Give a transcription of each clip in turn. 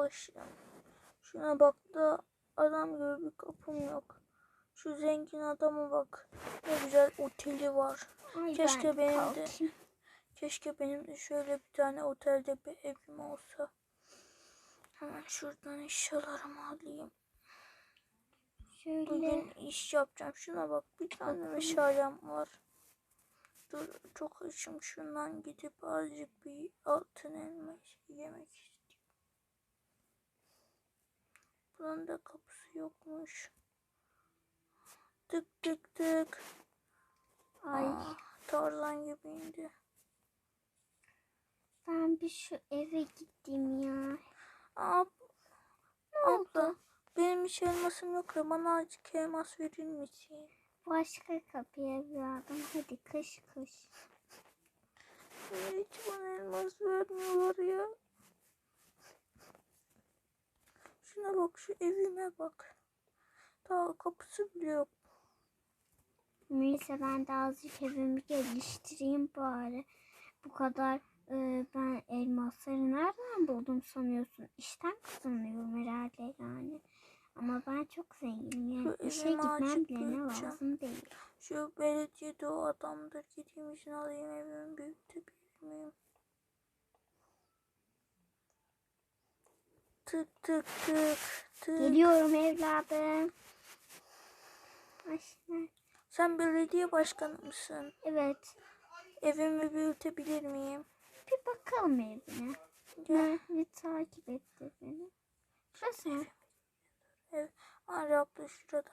başlayalım. Şuna bak da adam gibi bir kapım yok. Şu zengin adama bak. Ne güzel oteli var. Ay, Keşke ben benim de-. Keşke benim de şöyle bir tane otelde bir evim olsa. Hemen şuradan eşyalarımı alayım. Şöyle. Bugün iş yapacağım. Şuna bak bir tane meşalem var. Dur çok açım şundan gidip azıcık bir altın elma yemek istiyorum. Buranın da kapısı yokmuş. Tık tık tık. Ay Aa, Tarzan gibiydi. ben bir şu eve gittim ya. Aa, Ne oldu? abla benim hiç elmasım yok ya bana azıcık elmas verir misin? Başka kapıya verdim. Hadi kış kış. Hiç bana elmas vermiyorlar ya. Şuna bak şu evime bak. Daha kapısı bile yok. Neyse ben de azıcık evimi geliştireyim bari. Bu kadar e, ben elmasları nereden buldum sanıyorsun? İşten kazanıyorum herhalde yani. Ama ben çok zenginim yani. Şu İşe gitmem bile büyüteceğim. lazım değil. Şu belediyede o adamdır. Gideyim izin alayım evimi büyütebilir miyim? Tık tık tık tık. Geliyorum evladım. Başlar. Sen belediye başkanı mısın? Evet. Evimi büyütebilir miyim? Bir bakalım evine. Ne? Bir takip etti beni. Şurası mı? Ev. Anne abla şurada.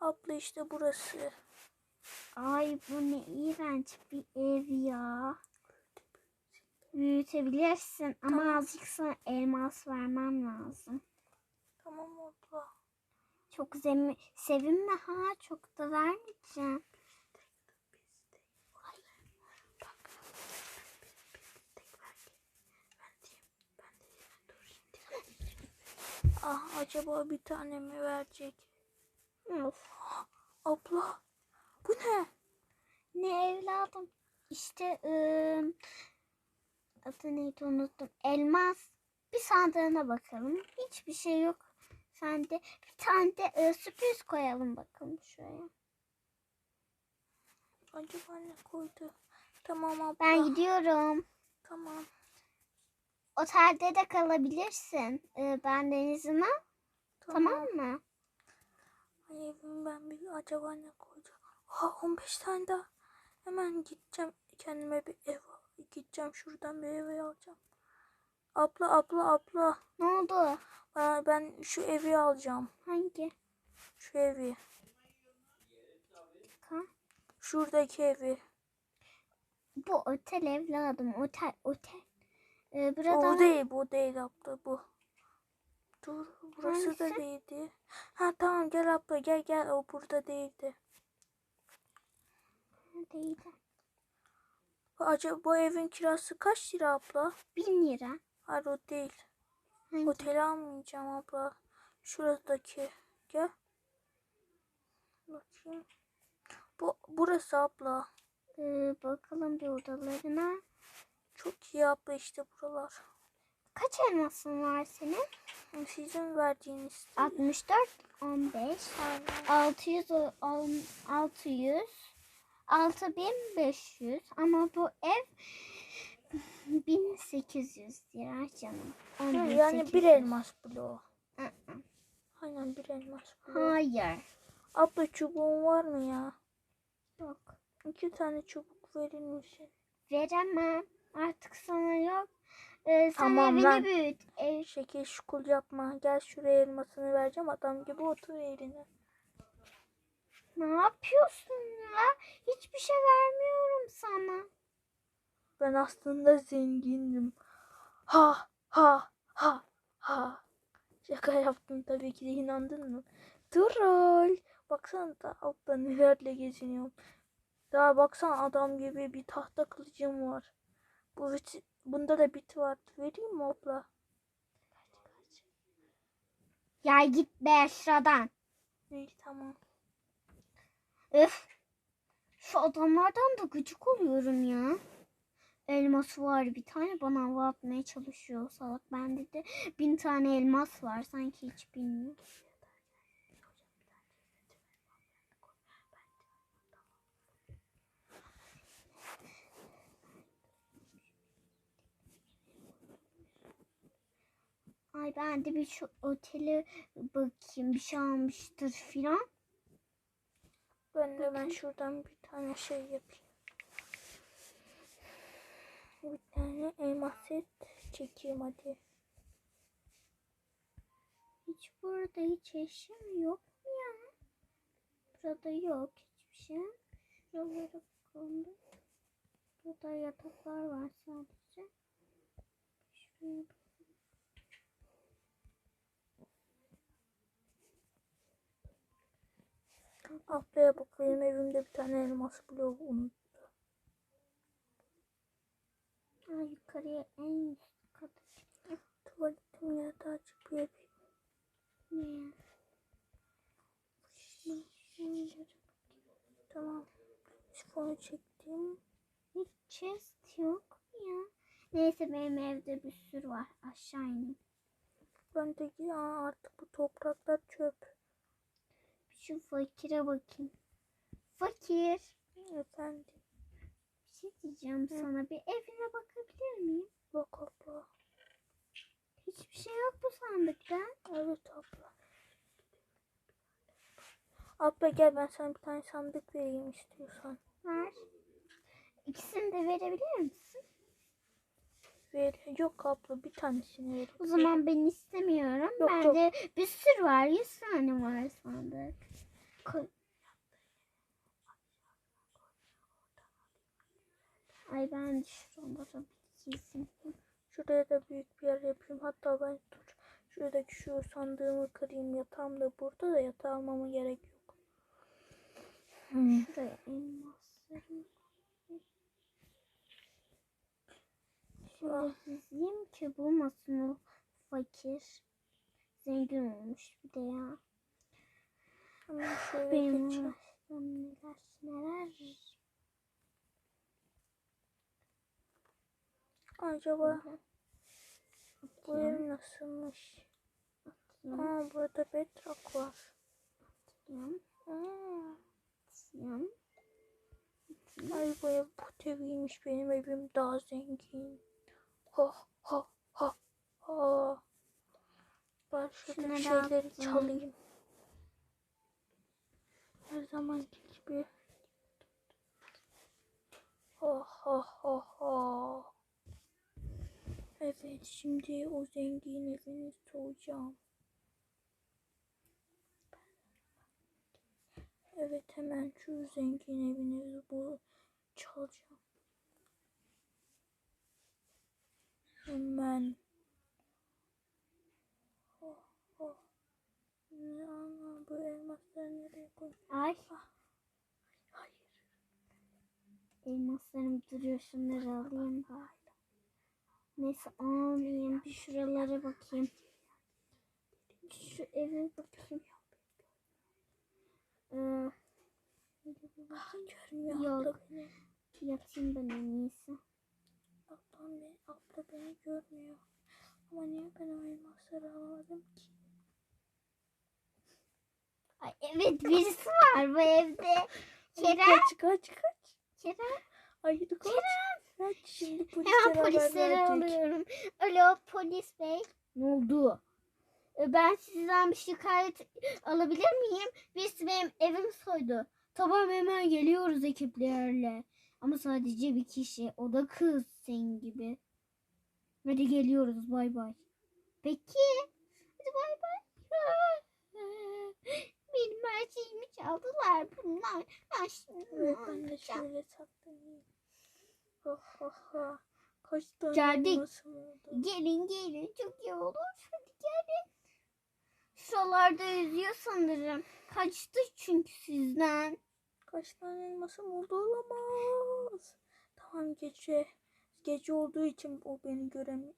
Abla işte burası. Ay bu ne iğrenç bir ev ya. Büyütebilirsin ama Tamam. azıcık sana elmas vermem lazım. Tamam abla. Çok zemi sevinme ha çok da vermeyeceğim. Ah acaba bir tane mi verecek? Of. Abla. Bu ne? Ne evladım? İşte ıı, adı neydi unuttum. Elmas. Bir sandığına bakalım. Hiçbir şey yok. Sen de bir tane de ıı, sürpriz koyalım bakalım şuraya. Acaba ne koydu? Tamam abla. Ben gidiyorum. Tamam. Otelde de kalabilirsin. Ee, benden izin al. Tamam mı? Ay evim ben bir acaba ne koyacağım? Ha 15 tane daha. Hemen gideceğim kendime bir ev gideceğim şuradan bir eve alacağım. Abla abla abla. Ne oldu? Ben, ben şu evi alacağım. Hangi? Şu evi. Ha? Şuradaki evi. Bu otel evladım. Otel, otel. Ee, O burada değil bu değil abla bu. Dur burası da Hangisi? değildi. Ha tamam gel abla gel gel o burada değildi. Bu- Acaba bu evin kirası kaç lira abla? Bin lira. Hayır o değil. Hangi? Oteli almayacağım abla. Şuradaki. Gel. Bakayım. Bu burası abla. Ee, bakalım bir odalarına. Çok iyi abla işte buralar. Kaç elmasın var senin? Sizin verdiğiniz. 64, 15, Aynen. 600, o- on- 600, 6500 ama bu ev 1800 lira canım. Ha, 10.800. Yani bir elmas bloğu. Hı hı. Aynen bir elmas bloğu. Hayır. Abla çubuğun var mı ya? Yok. İki tane çubuk verir misin? Veremem. Artık sana yok. Ee, sen Tamam evini lan. büyüt. Ev, Şekil şukul yapma. Gel şuraya elmasını vereceğim. Adam gibi otur yerine. Ne yapıyorsun ya? Hiçbir şey vermiyorum sana. Ben aslında zengindim. Ha ha ha ha. Şaka yaptım tabii ki de inandın mı? Troll. Baksana da altta nelerle geziniyorum. Daha baksana adam gibi bir tahta kılıcım var. Bu bit- bunda da bit var. Vereyim mi abla? Ya git be şuradan. İyi tamam. Üf. Şu adamlardan da gıcık oluyorum ya. Elması var bir tane bana hava atmaya çalışıyor salak. Bende de bin tane elmas var sanki hiç bilmiyor. Ay ben de bir şu otele bakayım bir şey almıştır filan. Ben de ben şuradan bir tane şey yapayım. Bir tane elmas set çekeyim hadi. Hiç burada hiç eşya yok mu ya? Burada yok hiçbir şey. Şuralara bakalım. Burada yataklar var sadece. Şuraya bak- Ablaya bak benim evimde bir tane elmas bloğu unuttu. Aa, yukarıya en üst çıktım. Tuvaletim yatağı açık bir yapayım. Ne? Tamam. Sifonu çektim. Hiç chest yok ya? Neyse benim evde bir sürü var. Aşağı ineyim. Ben de ki aa, artık bu topraklar çöp. Şu fakire bakayım. Fakir. Efendim. Bir şey diyeceğim sana. Bir evine bakabilir miyim? Bak abla. Hiçbir şey yok bu sandıkta. Evet abla. Abla gel ben sana bir tane sandık vereyim istiyorsan. Ver. İkisini de verebilir misin? Ver. Yok abla bir tanesini ver. O zaman ben istemiyorum. Yok, Bende bir sürü var. 100 tane var sandık. Koy. Ay ben de şuralara bir giysin. Şuraya da büyük bir yer yapayım. Hatta ben dur. Şuradaki şu sandığımı kırayım. Yatağım da burada da yatağı almama gerek yok. Hmm. Şuraya elmaslarımı Şöyle dizeyim ki bulmasın o fakir. Zengin olmuş bir de ya. Hemen şöyle Benim geçeyim. neler neler. Acaba bu ev nasılmış? Aa burada bedrock var. atayım, Aa, atayım. ay bu ev bu eviymiş. Benim evim daha zengin. Ha ha ha ha. Ben Şunları şeyleri çalayım. Her zamanki gibi. Ha ha ha ha. Evet şimdi o zengin evini soğuyacağım. Evet hemen şu zengin evini bu çalacağım. Hemen. Ne ana bu elmasları nereye koy? Ay Hayır. elmaslarım duruyor şunları alayım. Neyse alayım bir şuralara bakayım. Şu eve bakayım. Ee, Ah, görmüyor Yok. yatayım ben en iyisi. Ablam beni, abla beni görmüyor. Ama niye ben o elmasları alamadım ki? Ay, evet birisi var bu evde. Kerem. Kaç kaç kaç. Kerem. Hayır kaç. Kaç şimdi polislere Hemen verecek. alıyorum. Alo polis bey. Ne oldu? E, Ben sizden bir şikayet alabilir miyim? Birisi benim evimi soydu. Tamam hemen geliyoruz ekiplerle. Ama sadece bir kişi. O da kız senin gibi. Hadi geliyoruz bay bay. Peki. Hadi bay bay. Benim her şeyimi çaldılar bunlar. Ben şimdi Evet ben de şöyle saklanayım. Ha ha ha. Kaç tane Geldik. Gelin gelin çok iyi olur. Hadi gelin. Şuralarda yüzüyor sanırım. Kaçtı çünkü sizden. Kaç tane elmasım oldu olamaz. Tamam gece. Gece olduğu için o beni göremiyor.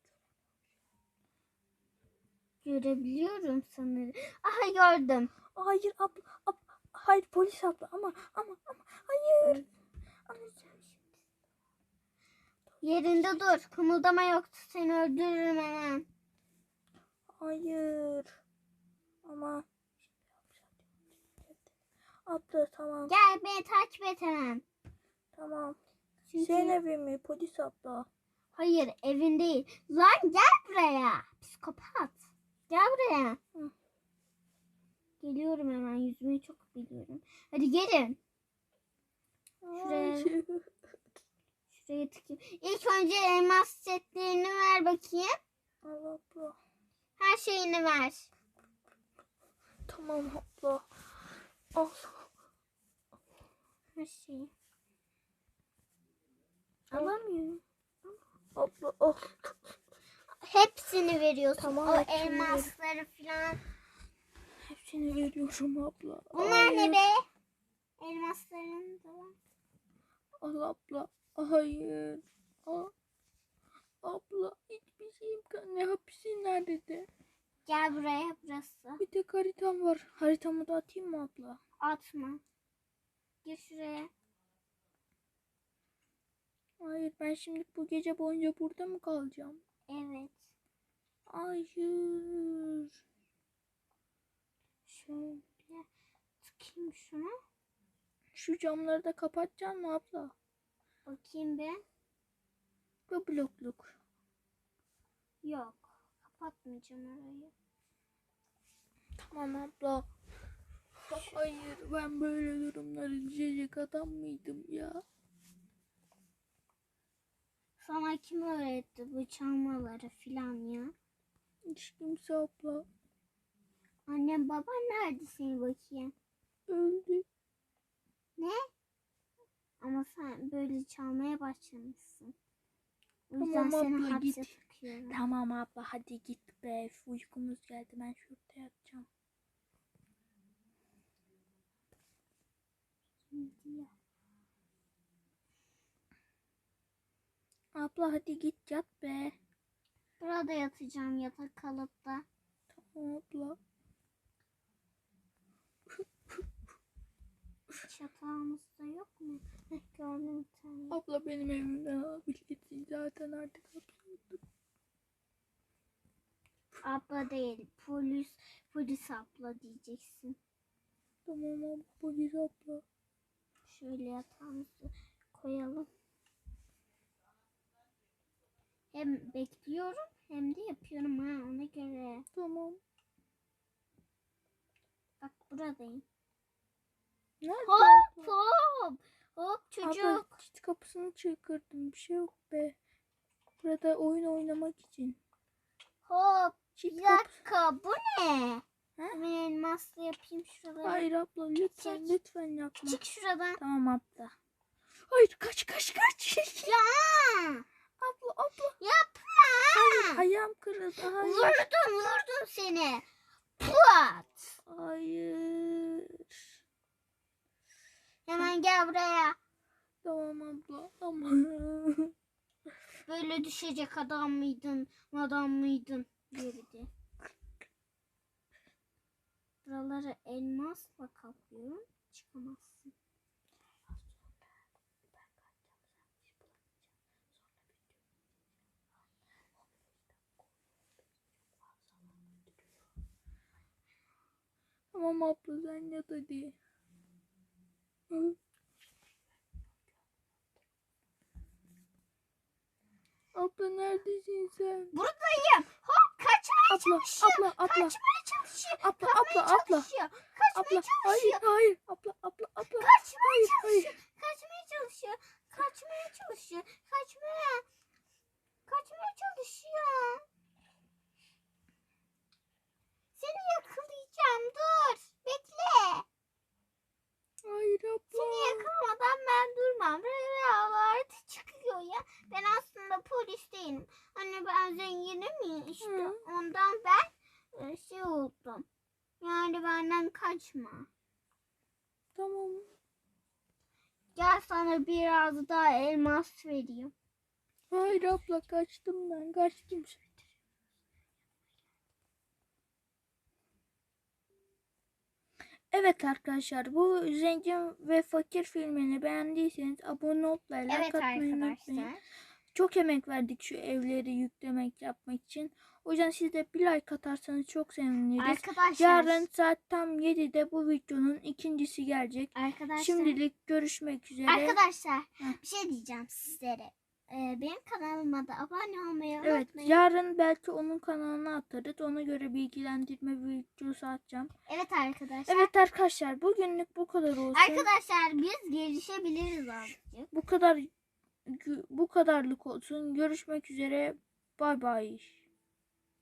Görebiliyorum sanırım. Aha gördüm. Hayır abla, abla hayır polis abla ama ama ama hayır. Yerinde dur. Kımıldama yoksa seni öldürürüm hemen. Hayır. Ama Abla tamam. Gel beni takip et hemen. Tamam. Çünkü... Senin evin mi? Polis abla. Hayır evin değil. Lan gel buraya. Psikopat. Gel buraya. Hı. Geliyorum hemen yüzmeyi çok biliyorum. Hadi gelin. Şuraya. Ay, Şuraya tıkayım. İlk önce elmas setlerini ver bakayım. Al abla. Her şeyini ver. Tamam abla. Al. Her şeyi. Alamıyorum. Abla al. Hepsini veriyorsun. Tamam, o elmasları falan. Hepsini veriyorum abla. Bunlar ne Hayır. be? Elmasların da var. Al abla. Hayır. Al. Abla hiçbir şeyim kan- ne hapisi nerede? Gel buraya burası. Bir tek haritam var. Haritamı da atayım mı abla? Atma. Gir şuraya. Hayır ben şimdi bu gece boyunca burada mı kalacağım? Evet. Hayır. Şöyle tıkayım şunu. Şu camları da kapatacaksın mı abla? Bakayım bir. Bu blokluk. Yok. Kapatmayacağım orayı. Tamam abla. Hayır ben böyle durumlara düşecek adam mıydım ya? Sana kim öğretti bu çalmaları filan ya? Hiç kimse abla. Annem baban nerede seni bakayım? Öldü. Ne? Ama sen böyle çalmaya başlamışsın. O Tamam yüzden seni abla, hapse git. tıkıyorum. Tamam abla hadi git be. Üf, Uykumuz geldi ben şurada yatacağım. Abla hadi git yat be. Burada yatacağım yatak kalıpta. Tamam abla. Hiç yatağımızda yok mu? Heh, gördüm tane. Abla benim evimden alabilirsin zaten artık hapsoldu. Abla değil polis polis abla diyeceksin. Tamam abla polis abla. Şöyle yatağımızı koyalım. Hem bekliyorum hem de yapıyorum ha ona göre. Tamam. Bak buradayım. Nerede? Hop hop. Hop çocuk. Abla çit kapısını çıkırdım. Bir şey yok be. Burada oyun oynamak için. Hop. Çit Bir dakika bu ne? Ha? Hemen elmasla yapayım şuraları. Hayır abla lütfen Çek. lütfen yapma. Çık şuradan. Tamam abla. Hayır kaç kaç kaç. Ya abla abla. yapma. Ayağım kırıldı. Hayır. Vurdum vurdum seni. Puat. Hayır. Hemen gel buraya. Tamam abla. Tamam. Böyle düşecek adam mıydın? Adam mıydın? Geride. Buraları elmasla kaplıyorum. Çıkamazsın. Tamam abla sen yat hadi. Abla neredesin sen? Buradayım. Hop kaçmaya Abla, çalışıyor. abla, abla. Kaçmaya çalışıyor. Abla, Kaçmaya abla, abla. çalışıyor. Kaçmaya Abla hayır çalışıyor. hayır abla abla abla. Kaçmaya Hayır hayır. çalışıyor. Kaçmaya çalışıyor. Kaçmaya çalışıyor. Kaçmaya. Kaçmaya çalışıyor. Seni yakalayacağım. Dur. Bekle. Hayır Seni abla. yakalamadan ben durmam. Rüyalarda çıkıyor ya. Ben aslında polis değilim. Hani ben zenginim ya işte. Hı. Ondan ben e, şey oldum. Yani benden kaçma. Tamam. Gel sana biraz daha elmas vereyim. Hayır abla kaçtım ben kaçtım. Evet arkadaşlar bu zengin ve fakir filmini beğendiyseniz abone olup like Evet atmayı unutmayın. Çok emek verdik şu evleri yüklemek yapmak için. O yüzden siz de bir like atarsanız çok seviniriz. Arkadaşlar. Yarın saat tam 7'de bu videonun ikincisi gelecek. Arkadaşlar. Şimdilik görüşmek üzere. Arkadaşlar Heh. bir şey diyeceğim sizlere. Ee, benim kanalıma da abone olmayı Evet unutmayın. yarın belki onun kanalına atarız. Ona göre bilgilendirme videosu atacağım. Evet arkadaşlar. Evet arkadaşlar bugünlük bu kadar olsun. Arkadaşlar biz gelişebiliriz azıcık. Bu kadar bu kadarlık olsun. Görüşmek üzere. Bay bay.